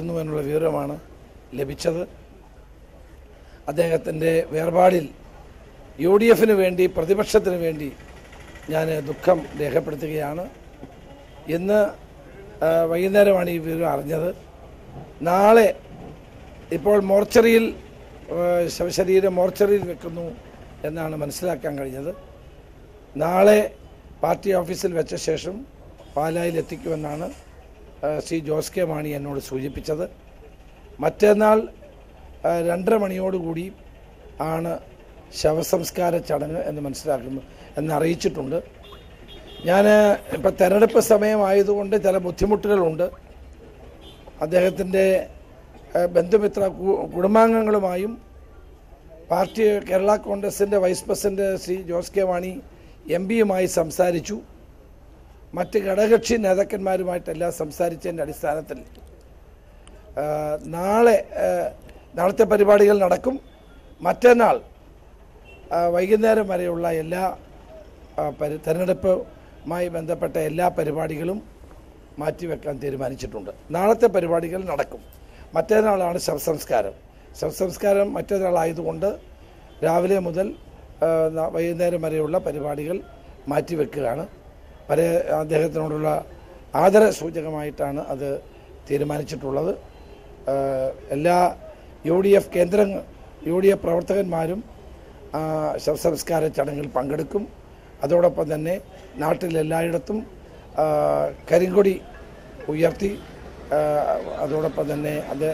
ന്നു എന്നുള്ള വിവരമാണ് ലഭിച്ചത്. അദ്ദേഹത്തിന്റെ വേർപാടിൽ യു ഡി എഫിന് വേണ്ടി പ്രതിപക്ഷത്തിന് വേണ്ടി ഞാൻ ദുഃഖം രേഖപ്പെടുത്തുകയാണ്. ഇന്ന് വൈകുന്നേരമാണ് ഈ വിവരം അറിഞ്ഞത്. നാളെ ഇപ്പോൾ മോർച്ചറിയിൽ ശവശരീരം മോർച്ചറിയിൽ വെക്കുന്നു എന്നാണ് മനസ്സിലാക്കാൻ കഴിഞ്ഞത്. നാളെ പാർട്ടി ഓഫീസിൽ വെച്ച ശേഷം പാലായിൽ എത്തിക്കുമെന്നാണ് ശ്രീ ജോസ് കെ മാണി എന്നോട് സൂചിപ്പിച്ചത്. മറ്റന്നാൾ രണ്ടര മണിയോടുകൂടി ആണ് ശവസംസ്കാര ചടങ്ങ് എന്ന് മനസ്സിലാക്കുന്നു എന്നറിയിച്ചിട്ടുണ്ട്. ഞാൻ ഇപ്പം തെരഞ്ഞെടുപ്പ് സമയമായതുകൊണ്ട് ചില ബുദ്ധിമുട്ടുകളുണ്ട്. അദ്ദേഹത്തിന്റെ ബന്ധുമിത്ര കുടുംബാംഗങ്ങളുമായും പാർട്ടി കേരള കോൺഗ്രസിന്റെ vice president Shri Jose K Mani M പിയുമായി സംസാരിച്ചു. മറ്റ് ഘടകകക്ഷി നേതാക്കന്മാരുമായിട്ടെല്ലാം സംസാരിച്ചതിന്റെ അടിസ്ഥാനത്തിൽ നാളെ നാളത്തെ പരിപാടികൾ നടക്കും. മറ്റന്നാൾ വൈകുന്നേരം വരെയുള്ള എല്ലാ പരി തെരഞ്ഞെടുപ്പുമായി ബന്ധപ്പെട്ട എല്ലാ പരിപാടികളും മാറ്റിവെക്കാൻ തീരുമാനിച്ചിട്ടുണ്ട്. നാളത്തെ പരിപാടികൾ നടക്കും. മറ്റന്നാളാണ് ശവസംസ്കാരം. ശവസംസ്കാരം മറ്റന്നാളായതുകൊണ്ട് രാവിലെ മുതൽ വൈകുന്നേരം വരെയുള്ള പരിപാടികൾ മാറ്റിവെക്കുകയാണ്. വരെ അദ്ദേഹത്തിനോടുള്ള ആദര സൂചകമായിട്ടാണ് അത് തീരുമാനിച്ചിട്ടുള്ളത്. എല്ലാ യു ഡി എഫ് കേന്ദ്ര യു ഡി എഫ് പ്രവർത്തകന്മാരും ശവസംസ്കാര ചടങ്ങിൽ പങ്കെടുക്കും. അതോടൊപ്പം തന്നെ നാട്ടിലെല്ലായിടത്തും കരിങ്കൊടി ഉയർത്തി അതോടൊപ്പം തന്നെ അത്